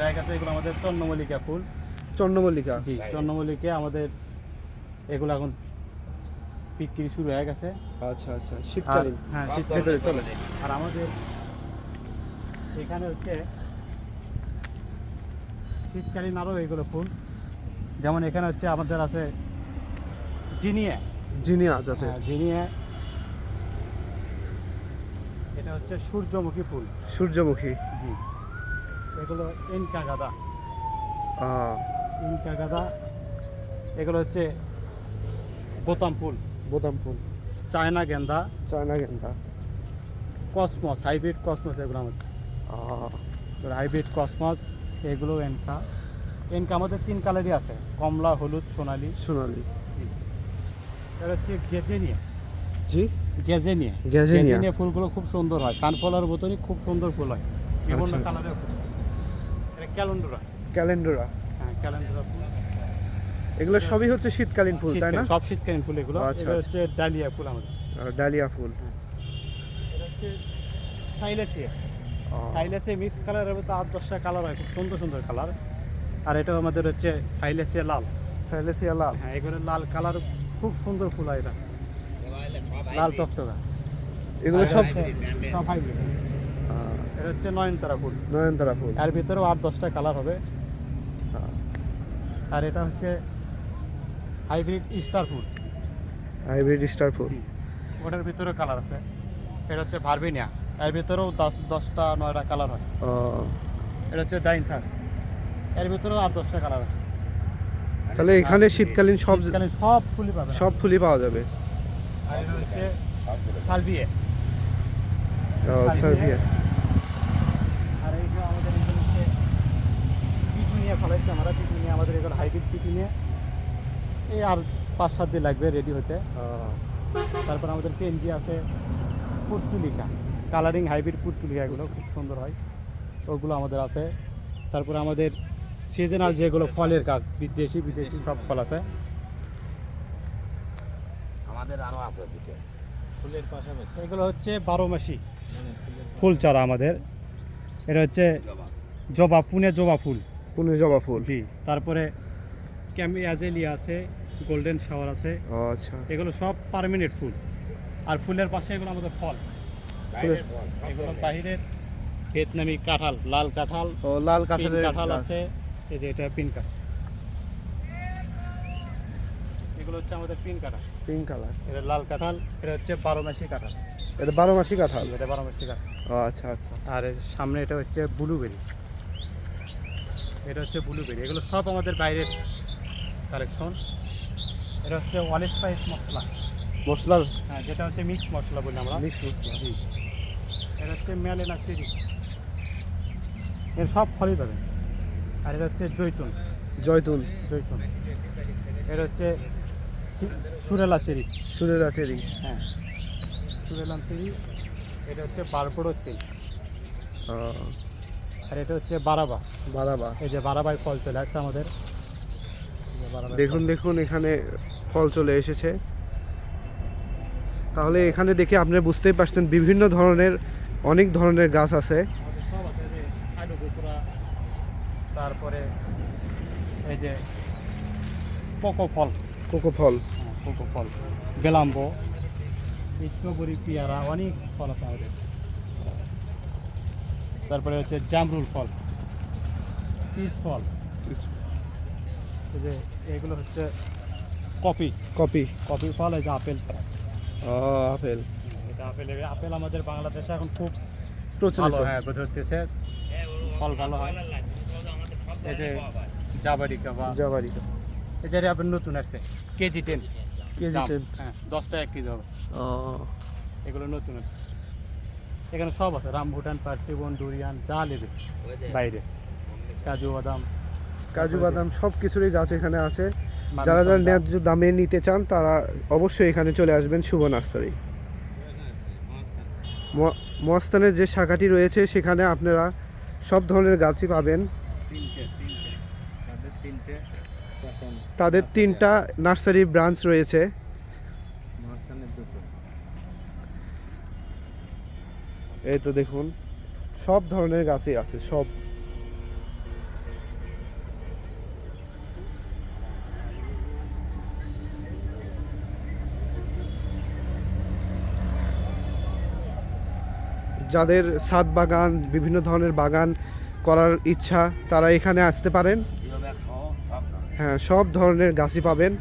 Bag আছে এগুলো আমাদের চন্দ্রমল্লিকা ফুল। চন্দ্রমল্লিকা? জি চন্দ্রমল্লিকা আমাদের এগুলো এখন বিক্রি শুরু হয়ে গেছে। আচ্ছা আচ্ছা শীতকালীন। হ্যাঁ চলে। আর আমাদের এখানে হচ্ছে শীতকালীন আরও এগুলো ফুল। যেমন এখানে হচ্ছে আমাদের আছে জিনিয়া। জিনিয়া যাতে হ্যাঁ, জিনিয়া। এটা হচ্ছে সূর্যমুখী ফুল। সূর্যমুখী। জি। এগুলো এনকা গাদা ইনকা গাদা এগুলো হচ্ছে বোতাম ফুল। বোতাম ফুল। চায়না গেন্দা। চায়না গেন্দা। কসমস হাইব্রিড কসমস এগুলো আমাদের। হাইব্রিড কসমস এগুলো এনকা। এনকা আমাদের তিন কালারই আছে কমলা হলুদ সোনালি। সোনালি। এটা হচ্ছে গেজেনিয়া জি? গেজেনিয়া। গেজেনিয়া ফুলগুলো খুব সুন্দর হয়। সানফ্লাওয়ার মতনই খুব সুন্দর ফুল হয়। বিভিন্ন আচ্ছা। কালারের ক্যালেন্ডুরা। ক্যালেন্ডোরা। হ্যাঁ ক্যালেন্ডুরা ফুল। এগুলো সবই হচ্ছে শীতকালীন ফুল তাই না? সব শীতকালীন ফুল এগুলো। আচ্ছা, আচ্ছা। হচ্ছে ডালিয়া ফুল আমাদের। ডালিয়া ফুল। এটা হচ্ছে সাইলেসিয়া। আহ, সাইলেসে মিক্স কালারের মধ্যে আট দশটা কালার হয় খুব সুন্দর সুন্দর কালার আর এটা আমাদের হচ্ছে সাইলেসিয়া লাল। সাইলেসিয়া লাল। হ্যাঁ এগুলো লাল কালার খুব সুন্দর ফুল হয় এটা। লাল টকটকা। এগুলো সব সব হাইব্রিড এটা হচ্ছে নয়নতারা ফুল। নয়নতারা ফুল। এর ভিতরেও আট দশটা কালার হবে। আর এটা হচ্ছে হাইব্রিড স্টার ফুল। হাইব্রিড স্টার ফুল। ওটার ভিতরেও কালার আছে। এটা হচ্ছে ভার্বিনিয়া। এর ভিতরেও দশ দশটা নয়টা কালার হয়। এটা হচ্ছে ডাইনথাস। এর ভিতরেও আট দশটা কালার আছে। তাহলে এখানে শীতকালীন সব সব ফুলই পাবেন। সব ফুলই পাওয়া যাবে। আর এটা হচ্ছে সালভিয়ে। সার্বিয়া আর এই আমাদের এখানে হচ্ছে পিটুনিয়া ফলাইছে আমরা পিটুনিয়া আমাদের এগুলো হাইব্রিড পিটুনিয়া এই আর পাঁচ সাত দিন লাগবে রেডি হতে। তারপর আমাদের পেনজি আছে পুর্তুলিকা। কালারিং হাইব্রিড পুর্তুলিকা এগুলো খুব সুন্দর হয়। ওগুলো আমাদের আছে। তারপর আমাদের সিজনাল যেগুলো ফলের গাছ বিদেশি বিদেশি সব ফল আছে। আমাদের আরও আছে দুটো। ফুলের পাশাপাশি। এগুলো হচ্ছে বারো মাসি। ফুল চারা আমাদের। এটা হচ্ছে জবা পুনে জবা ফুল। পুনে জবা ফুল। জি তারপরে ক্যামি অ্যাজেলিয়া আছে গোল্ডেন শাওয়ার আছে। ও আচ্ছা। এগুলো সব পার্মানেন্ট ফুল। আর ফুলের পাশে এগুলো আমাদের ফল। এগুলো। বাহিরের ভিয়েতনামি কাঁঠাল লাল কাঁঠাল ও লাল পিন কাঁঠালের কাঁঠাল আছে। এই যে এটা পিন কাঁঠাল। এগুলো হচ্ছে আমাদের পিন কাঁঠাল। পিঙ্ক কালার এটা লাল কাঁঠাল এটা হচ্ছে বারো মাসি কাঁঠাল। এটা বারো মাসি কাঁঠাল? এটা বারো মাসি কাঁঠাল। ও আচ্ছা আচ্ছা। আর সামনে এটা হচ্ছে ব্লুবেরি। এটা হচ্ছে ব্লুবেরি। এগুলো সব আমাদের বাইরের কালেকশন। এটা হচ্ছে ওয়ান স্পাইস মশলা। মশলার? হ্যাঁ যেটা হচ্ছে মিক্স মশলা বলি আমরা। মিক্স মশলা জি। এটা হচ্ছে মেলেনা চেরি এর সব ফলই পাবেন। আর এটা হচ্ছে জৈতুন জয়তুন। জৈতুন এটা হচ্ছে সি- সুরেলা চেরি। সুরের আচেরি হ্যাঁ। সুরেলাম চেরি এটা হচ্ছে বারকোড়ো চেরি। আর এটা হচ্ছে বারাবা। বারাবা। এই যে বারাবাই ফল চলে আসছে আমাদের। দেখুন দেখুন এখানে ফল চলে এসেছে। তাহলে এখানে দেখে আপনি বুঝতেই পারছেন বিভিন্ন ধরনের অনেক ধরনের গাছ আছে। আছে তারপরে এই যে কোকো ফল। কোকো ফল? হ্যাঁ, কোকো ফল। বেলাম্ব স্ট্রবেরি পেয়ারা অনেক ফল আছে আমাদের। তারপরে হচ্ছে জামরুল ফল পিস ফল। এই যে এগুলো হচ্ছে কপি। কপি। কপি ফল এই যে আপেল আপেল। এটা আপেল আপেল আমাদের বাংলাদেশে এখন খুব প্রচলিত। হ্যাঁ ধরতেছে ফল ভালো হয়। এই যে জাবারিকা বা জাবারি যে আপেল নতুন আসছে। কেজি টেন কেজি টেন হ্যাঁ দশটা এক কেজি হবে। এগুলো নতুন আছে। এখানে সব আছে। রামভুটান পার্সিবন ডুরিয়ান যা নেবে। বাইরে। কাজু বাদাম। কাজু বাদাম সব কিছুরই গাছ এখানে আছে। যারা যারা ন্যায্য দামে নিতে চান তারা অবশ্যই এখানে চলে আসবেন শুভ নার্সারি। ম- মহাস্থানের যে শাখাটি রয়েছে সেখানে আপনারা সব ধরনের গাছই পাবেন। তিনটে তিনটে। তাদের তিনটে। তাদের তিনটা নার্সারি ব্রাঞ্চ রয়েছে। এই তো দেখুন, সব ধরনের গাছই আছে, সব। যাদের সাত বাগান, বিভিন্ন ধরনের বাগান করার ইচ্ছা, তারা এখানে আসতে পারেন। হ্যাঁ সব ধরনের গাছই পাবেন।